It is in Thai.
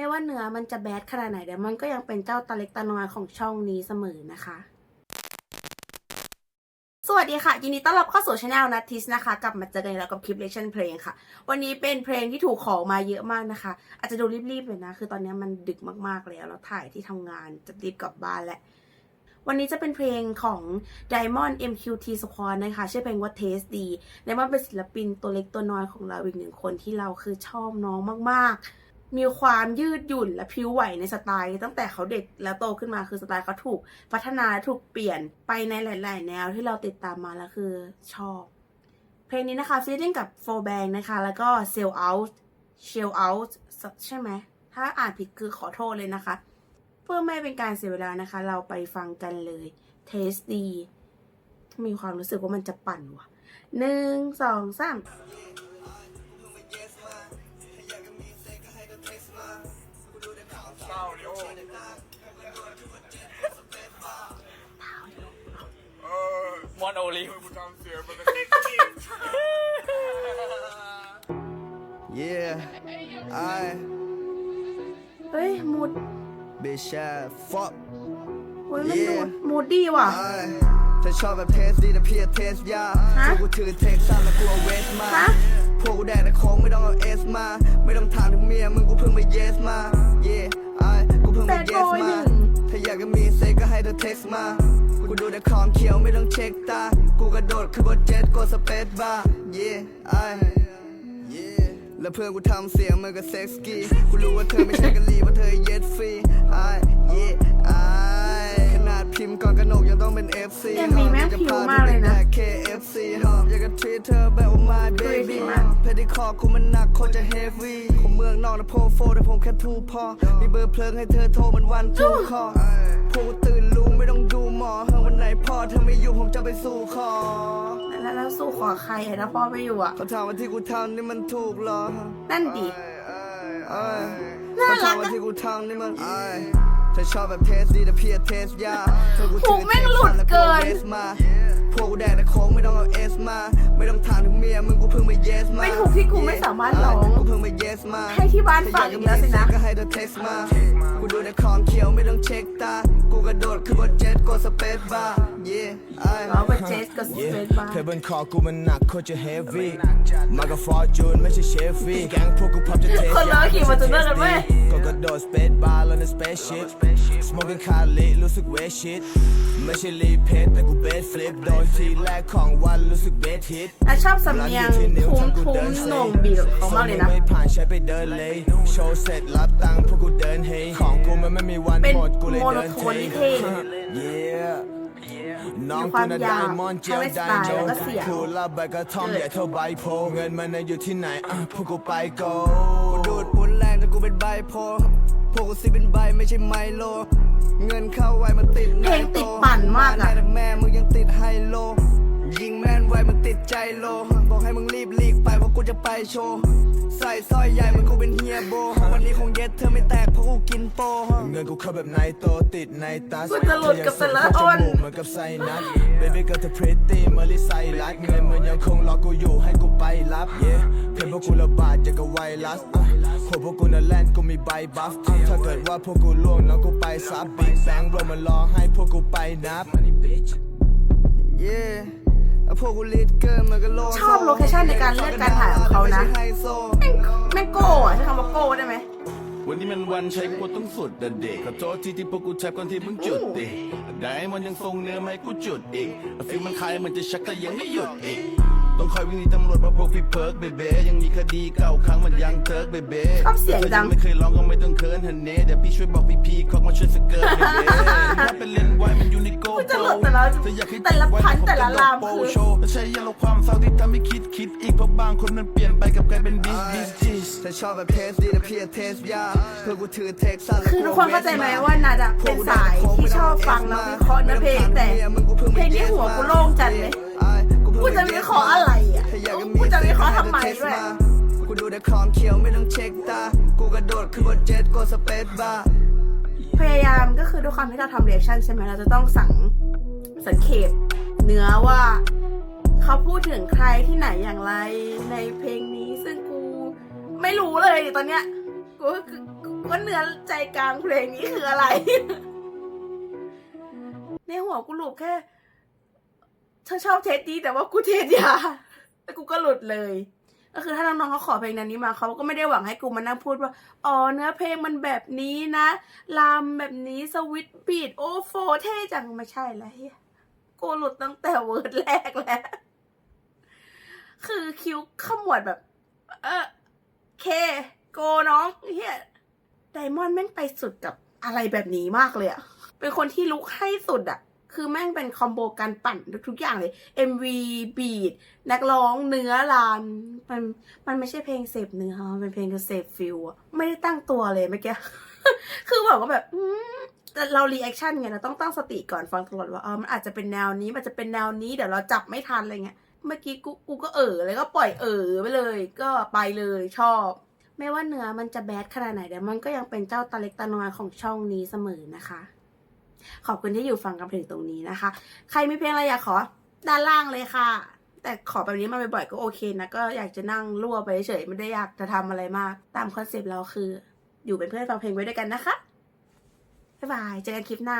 ไม่ว่าเนื้อมันจะแบดขนาดไหนเดี๋ยวมันก็ยังเป็นเจ้าตาเล็กตาน้อยของช่องนี้เสมอนะคะ สวัสดีค่ะ ยินดีต้อนรับเข้าสู่ช anel นัททิสนะคะ กลับมาเจอกันแล้วกับคลิปเลชั่นเพลงค่ะ วันนี้เป็นเพลงที่ถูกขอมาเยอะมากนะคะ อาจจะดูรีบๆเลยนะ คือตอนนี้มันดึกมากๆแล้วแล้วถ่ายที่ทำงานจะรีบกลับบ้านแหละวันนี้จะเป็นเพลงของ Diamond MQT Squad นะคะ ชื่อเพลงว่า Taste ดี Diamond เป็นศิลปินตัวเล็กตัวน้อยของเราอีกหนึ่งคนที่เราคือชอบน้องมากๆ มีความยืดหยุ่นและพริ้วไหวในสไตล์ ตั้งแต่เขาเด็กแล้วโตขึ้นมาคือสไตล์เขาถูกพัฒนาถูกเปลี่ยนไปในหลาย ๆ แนวที่เราติดตามมาแล้วคือชอบ เพลงนี้นะคะฟีดดิ้งกับ Four Bang นะคะ แล้วก็ Sell Out Shell Out ใช่ไหม ถ้าอ่านผิดคือขอโทษเลยนะคะ เพื่อไม่เป็นการเสียเวลานะคะ เราไปฟังกันเลยเทสดีมีความรู้สึกว่ามันจะปั่นว่ะหนึ่งสองสาม มอนโอลิฟ Yeah, I เฮ้ยมูด bitch shit fuck เฮ้ยมันดู Yeah มูดดีว่ะ I ถ้าชอบแบบเทสดีแต่พี่เทสยาฮะ พวกกูถือเทคซันแล้วกูเอาเวสมา ฮะ พวกกูแดกแต่ของไม่ต้องเอาเอสมา ไม่ต้องถามถึงเมียมึงกูเพิ่งมา yes มา Yeah I กูเพิ่งมา Bad yes boy มาหนึ่ง ถ้าอยากจะมีเซ็กก็ให้เธอเท็กซ์มา กูดูแต่ของเขียวไม่ต้องเช็คตา กูกระโดดขึ้นบนเจ็ตกดสเปซบาร์ Yeah I Yeah แล้วเพื่อนกูทำเสียงมันก็เซ็กซ์กี้ กูรู้ว่าเธอไม่ใช่กะลีว่าเธอเย็ดฟรี I Yeah ต้องเป็น FC เอ็มวีแม่งผิวมากเลยนะอยากจพาธอไปแดก KFC ฮะอยากจะ treat เธอแบบว่า my baby มากเพดิคอกูมันหนักโคตรจะ heavy ผมเมืองนอกนะโพโฟแต่ผมแค่ทูพอ มีเบอร์เพลิงให้เธอโทรมันวันทูคอพวกกูตื่นรู้ไม่ต้องดูหมอเฮ้ยวันไหนพ่อเธอไม่อยู่ผมจะไปสู่ขอแล้วแล้วสู้ขอใครอะถ้าพ่อไม่อยู่อะเขาถามว่าที่กูทำนี่มันถูกเหรอ นั่นดิเอ้ยน่าเขารัถากมว่าอะที่กูทำนี่มัน เอ้ยถ้าชอบแบบเทสดีแต่พี่เทสยาถ้ากูถูถืกอแม่เทงสหลุดแล้วกูเกินเอสมาพวกกูแดกแต่ของไม่ต้องเอาเอสมา ไม่ต้องถามถึงเมียมึงกูเพิ่งมา yes มาไม่ถูกที่กูไม่สามารถร้องกูเพิ่งมา yes มาให้ที่บ้านฟังอีกแล้วสินะก็ให้เธอ text มา กูดูแต่ของเขียวไม่ต้องเช็คตา กูกระโดดขึ้นบนเจ็ตกดสเปซบาร์ yeah เราไปเจสกับสเปซบาร์เพลงบนคอกูมันหนักโคตรจะเฮฟวี่มากับฟอร์จูนไม่ใช่เชฟฟี่แก๊งพวกกูพับจะเทสคนเราขี่มาจนเลิกกันเว้ยก็กระโดดสเปซบาร์แล้วในสเปซชิพสโมกิ้งคาลิรู้สึกเวชิตไม่ใช่รีเพทแต่กูเบสฟลิปโดนทีแรกของวันรู้สึกเบสฮิตและชอบสำเนียงทุ้มทุ้มๆหน่วงบีบของเขามากเลยนะไม่ผ่านใช้ไปเดินเลยโชว์เสร็จรับตังค์พวกกูเดินเฮของกูมันไม่มีวันเป็นหมดกูเลยเดินโมโนโทเท มีควากูมน่ะยาไดวมอนด์เจียวให้ไดสไตล์โจแล้วก็เสียงคูลาใบกระท่อมใหญ่เท่าใบโพเงินมันน่ะอยู่ที่ไหนอะพวกกูไปโกกูดูดปุนแรงจนกูเป็นไบโพลพวกกูสิเป็นใบไม่ใช่ไมโล เงินเข้าไวมันติดเพลงติดปั่นมากอะแต่แม่มึงยังติดไฮโลยิงแม่นไวมันติดใจโล บอกให้มึงรีบลีกไปเพราะกูจะไปโชว์ ใส่สร้อยใหญ่เหมันกูเป็นเฮียโบ วันนี้คงเย็ดเธอไม่แตกเพราะกูกินโปเงินกูเข้าแบบไนโตติดในตัสกูจะหลุดกับแต่ละคนจมูกเหมือนกับไซนัส Baby girl เธอ pretty เมอลิไซรัสเงินมันยังคงรอกูอยู่ให้กูไปรับ yeah เพลงพวกกูระบาดจากกับไวรัสอะพวกพวกกูน่ะแลนด์กูมีใบบัฟถ้าเกิดว่าพวกกูล่วงน้องกูไปซับบิ๊กแบงโรมันรอให้พวกกูไปนับเชอบโลเคชั่นในการเลือกการถ่ายของเขานะไม่ใช่ไฮโซแม่งโก้อะใช้คำว่าโก้ได้ไหมวันนี้มันวันใช้กูต้องสุดเด็กขอโทษที่ที่พวกกูแทบก่อนที่มึงจุดดิได้มันยังทรงเนื้อไม่กูจุดอีกฟิลมันคล้ายมันจะชักแต่ยังไม่หยุดอีก ต้องคอยวิ่งหนีตำรวจเพราะพวกพี่เพิร์กเบเบ้ยังมีคดีเก่าครั้งมันยังเทิร์กเบเบ้ชอบเสียงดัง ไม่เคยร้องก็ไม่ต้องเคินฮันเน่เดี๋ยวพี่ช่วยบอกพี่พีคอกมาช่วยสเกิร์ตเบเบ้ถ้าเป็นเล่นไว้มันอยู่ในโกกูจะโปหลุดแต่ละเธออยากให้แต่ละพันแต่ละลามโปคือโชว์และใช้ยาลดความเศร้าที่ทำให้คิดคิดอีกเพราะบางคนมันเปลี่ยนไปกับกลายเป็นบิสบิสจิสถ้าชอบแบบเทสดีแต่พี่เทสยาเพื่อกูถือเทคซันคือทุกคนเข้าใจไหมว่านัดอะเป็นสายที่ชอบฟังแล้ววิเคราะห์เนื้อเพลงแต่เพลงนี้หัวกูโล่งจัดเลย กูจะวิเคราะห์อะไรอะกูจะวิเคราะห์ทำไมด้วยกูดูแต่ของเขียวไม่ต้องเช็คตา กูกระโดดขึ้นบนเจ็ตกดสเปซบาร์พยายามก็คือด้วยความที่เราทำเรีแอคชั่นใช่ไหมเราจะต้องสังสังเขปเนื้อว่าเขาพูดถึงใครที่ไหนอย่างไรในเพลงนี้ซึ่งกูไม่รู้เลยตอนเนี้ยกูกูกูว่าเนื้อใจกลางเพลงนี้คืออะไร ในหัวกูหลุดแค่ เธอชอบเทสดีแต่ว่ากูเทสยาแล้วกูก็หลุดเลย ก็คือถ้าน้องๆเขาขอเพลงนั้นนี้มาเขาก็ไม่ได้หวังให้กูมานั่งพูดว่า อ๋อเนื้อเพลงมันแบบนี้นะลามแบบนี้สวิตช์บีดโอ้โฟเท่จังไม่ใช่แล้วเฮียกูหลุดตั้งแต่เวิร์ดแรกแล้ว คือคิ้วขมวดแบบ เออเค โกน้องเฮียไดมอนด์แม่งไปสุดกับอะไรแบบนี้มากเลยอะเป็นคนที่ลุกให้สุดอะ คือแม่งเป็นคอมโบการปั่นทุกอย่างเลย MV บีดนักร้องเนื้อลามมันมันไม่ใช่เพลงเสพเนื้อมันเป็นเพลงเสพฟิลอะไม่ได้ตั้งตัวเลยเมื่อกี้คือแบบว่าแบบแต่เรารีแอคชั่นไงเราต้องตั้งสติก่อนฟังตลอดว่าเออมันอาจจะเป็นแนวนี้มันจะเป็นแนวนี้เดี๋ยวเราจับไม่ทันอะไรเงี้ยเมื่อกี้กูกูก็เออเลยก็ปล่อยเออไปเลย ก็ไปเลยชอบ ไม่ว่าเนื้อมันจะแบดขนาดไหนเดี๋ยวมันก็ยังเป็นเจ้าตาเล็กตาน้อยของช่องนี้เสมอนะคะ ขอบคุณที่อยู่ฟังกันถึงตรงนี้นะคะ ใครมีเพลงอะไรอยากขอด้านล่างเลยค่ะ แต่ขอแบบนี้มาบ่อยๆก็โอเคนะ ก็อยากจะนั่งรั่วไปเฉยไม่ได้อยากจะทำอะไรมาก ตามคอนเซปต์เราคือ อยู่เป็นเพื่อนฟังเพลงไว้ด้วยกันนะคะบ๊ายบายเจอกันคลิปหน้า